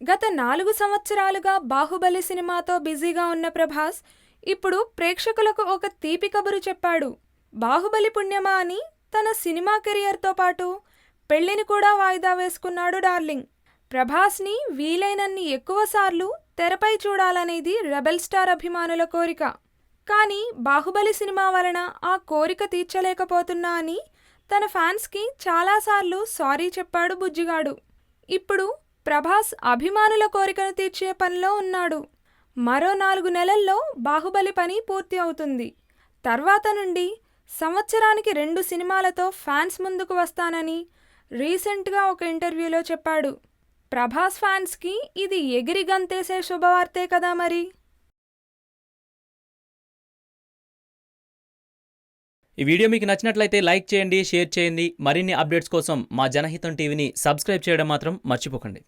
గత నాలుగు సంవత్సరాలుగా బాహుబలి సినిమాతో బిజీగా ఉన్న ప్రభాస్ ఇప్పుడు ప్రేక్షకులకు ఒక తీపి కబురు చెప్పాడు. బాహుబలి పుణ్యమా అని తన సినిమా కెరియర్తో పాటు పెళ్ళిని కూడా వాయిదా వేసుకున్నాడు డార్లింగ్. ప్రభాస్ని వీలైనన్ని ఎక్కువసార్లు తెరపై చూడాలనేది రెబెల్ స్టార్ అభిమానుల కోరిక. కానీ బాహుబలి సినిమా వలన ఆ కోరిక తీర్చలేకపోతున్నా అని తన ఫ్యాన్స్కి చాలాసార్లు సారీ చెప్పాడు బుజ్జిగాడు. ఇప్పుడు ప్రభాస్ అభిమానుల కోరికను తీర్చే పనిలో ఉన్నాడు. మరో నాలుగు నెలల్లో బాహుబలి పని పూర్తి అవుతుంది. తర్వాత నుండి సంవత్సరానికి రెండు సినిమాలతో ఫ్యాన్స్ ముందుకు వస్తానని రీసెంట్గా ఒక ఇంటర్వ్యూలో చెప్పాడు. ప్రభాస్ ఫ్యాన్స్కి ఇది ఎగిరి గంతేసే శుభవార్తే కదా మరి? ఈ వీడియో మీకు నచ్చినట్లయితే లైక్ చేయండి షేర్ చేయండి. మరిన్ని అప్డేట్స్ కోసం మా జనహితం టీవీని సబ్స్క్రైబ్ చేయడం మాత్రం మర్చిపోకండి.